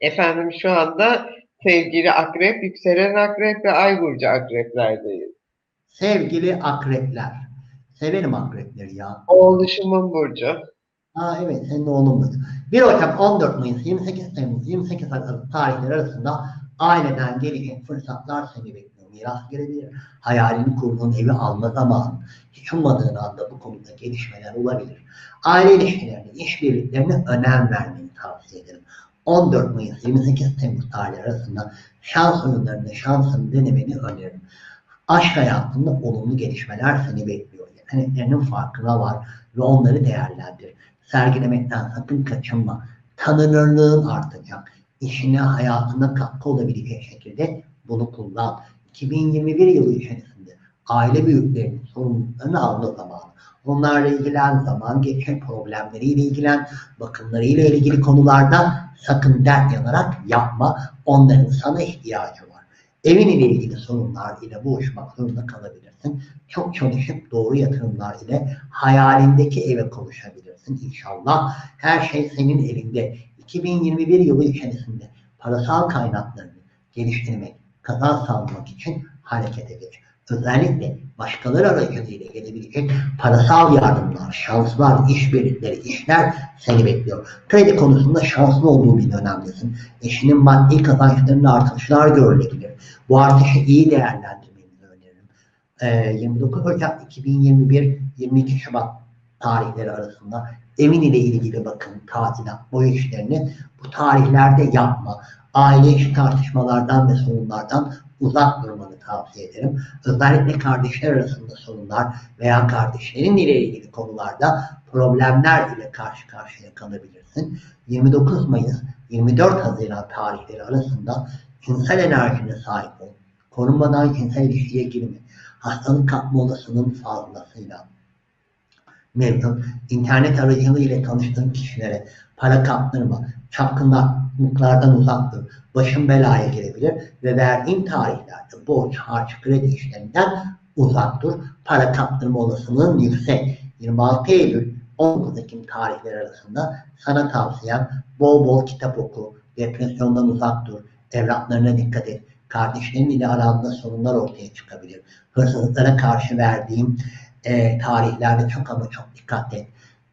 Efendim şu anda sevgili akrep, yükselen akrep ve ay burcu akreplerdeyiz. Sevgili akrepler. Severim akrepleri ya. Oğluşumun burcu. Aa evet senin oğlun bu. 1 Ocak 14 Mayıs 28 Temmuz 28 Aralık tarihleri arasında aileden gelecek fırsatlar seni bekliyor. Miras gelebilir. Hayalini kurduğun evi alma zamanı. Hiç ummadığın anda bu konuda gelişmeler olabilir. Aile ilişkilerine, işbirliklerine önem vermeni tavsiye ederim. 14 Mayıs 28 Temmuz tarihleri arasında şans oyunlarında şansını denemeni öneririm. Aşk hayatında olumlu gelişmeler seni bekliyor. Yeteneklerinin farkına var ve onları değerlendir. Sergilemekten sakın kaçınma. Tanınırlığın artacak. İşine, hayatına katkı olabilecek şekilde bunu kullan. 2021 yılı içerisinde aile büyüklerinin sorumluluklarını alma zamanı. Onlarla ilgilen, zaman geçir, problemleriyle ilgilen, bakımlarıyla ilgili konularda sakın dert yanarak yapma. Onların sana ihtiyacı var. Evin ile ilgili sorunlar ile boğuşmak zorunda kalabilirsin. Çok çalışıp doğru yatırımlar ile hayalindeki eve kavuşabilirsin inşallah. Her şey senin elinde. 2021 yılı içerisinde parasal kaynaklarını geliştirmek, kazanç sağlamak için harekete geç. Özellikle başkaları aracılığıyla gelebilecek parasal yardımlar, şanslar, işbirlikleri, işler seni bekliyor. Kredi konusunda şanslı olduğu bir dönemdesin. Eşinin maddi kazançlarında artışlar görülebilir. Bu artışı iyi değerlendirmenizi öneririm. Ee, 29 Ocak 2021-22 Şubat tarihleri arasında evin ile ilgili bakın tadilat, boya işlerini bu tarihlerde yapma. Aile içi tartışmalardan ve sorunlardan uzak durmanı tavsiye ederim. Özellikle kardeşler arasında sorunlar veya kardeşlerin ile ilgili konularda problemler ile karşı karşıya kalabilirsin. 29 Mayıs 24 Haziran tarihleri arasında cinsel enerjine sahip ol. Korunmadan cinsel ilişkiye girme. Hastalık kapma olasılığın fazlasıyla mevcut. İnternet aracılığıyla tanıştığın kişilere para kaptırma, çapkınlıklardan uzak dur, başın belaya girebilir ve verdiğin tarihlerde borç, harç, kredi işlerinden uzak dur. Para kaptırma olasılığın yüksek. 26 Eylül 19 Ekim tarihleri arasında sana tavsiyem bol bol kitap oku, depresyondan uzak dur, evlatlarına dikkat et, kardeşlerin ile aranda sorunlar ortaya çıkabilir. Hırsızlıklara karşı verdiğim e, tarihlerde çok ama çok dikkat et.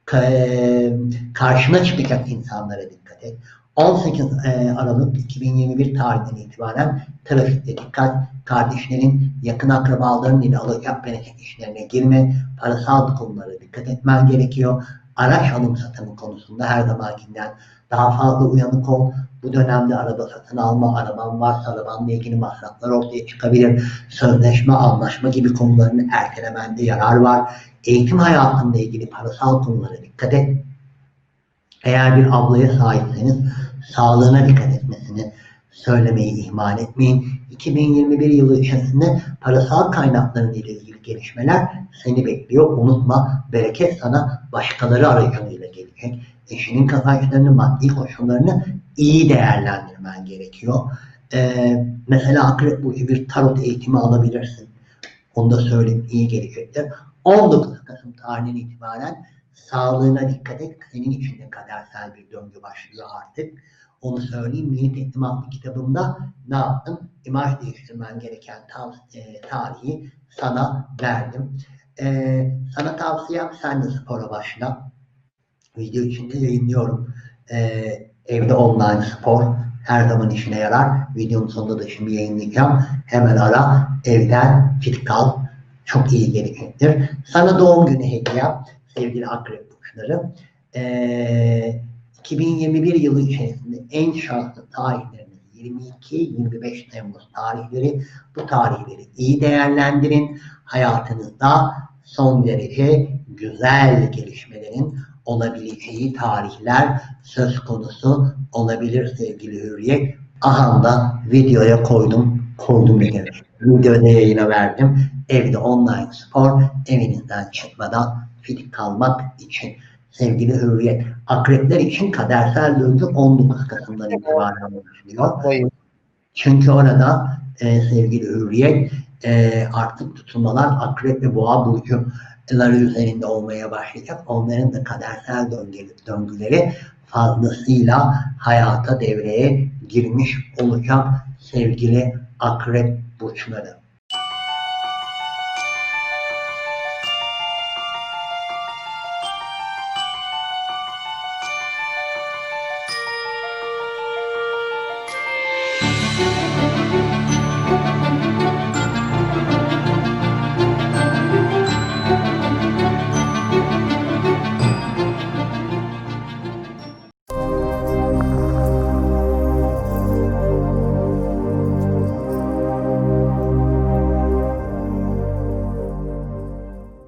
Ka- karşına çıkacak insanlara dikkat et. 18 e, Aralık 2021 tarihinden itibaren trafikte dikkat, kardeşlerin, yakın akrabaların ile alacak bereket işlerine girme, parasal konulara dikkat etmen gerekiyor. Araç alım satımı konusunda her zamankinden daha fazla uyanık ol. Bu dönemde araba satın alma, araban varsa arabanla ilgili masraflar ortaya çıkabilir. Sözleşme, anlaşma gibi konularını ertelemende yarar var. Eğitim hayatında ilgili parasal konulara dikkat et. Eğer bir ablaya sahipseniz sağlığına dikkat etmesini söylemeyi ihmal etmeyin. 2021 yılı içerisinde parasal kaynakların ile ilgili gelişmeler seni bekliyor. Unutma bereket sana başkaları aracılığıyla gelecek. Eşinin kazançlarını, maddi koşullarını iyi değerlendirmen gerekiyor. Ee, mesela Akrep Burcu bir tarot eğitimi alabilirsin. Onu da söyleyeyim iyi gelecektir. 19 Kasım tarihinden itibaren sağlığına dikkat et. Senin için de kadersel bir döngü başlıyor artık. Onu söyleyeyim. Niyet ettim adlı kitabımda ne yaptım? İmaj değiştirmen gereken tav- e, tarihi sana verdim. E, sana tavsiyem sen de spora başla. Video içinde yayınlıyorum. E, evde online spor her zaman işine yarar. Videonun sonunda da şimdi yayınlayacağım. Hemen ara evden fit kal. Çok iyi gelecektir. Sana doğum günü hediyem sevgili akrep burçları. Ee, 2021 yılı içerisinde en şanslı tarihleriniz 22-25 Temmuz tarihleri. Bu tarihleri iyi değerlendirin. Hayatınızda son derece güzel gelişmelerin olabileceği tarihler söz konusu olabilir sevgili Hürriyet. Aha da videoya koydum. Koydum yine. Videoda yayına verdim. Evde online spor evinizden çıkmadan fit kalmak için sevgili Hürriyet. Akrepler için kadersel döngü 19 Kasım'dan itibaren başlıyor. Çünkü orada e, sevgili Hürriyet e, artık tutulmalar akrep ve boğa burcuları üzerinde olmaya başlayacak. Onların da kadersel döngü, döngüleri fazlasıyla hayata devreye girmiş olacak sevgili akrep burçları.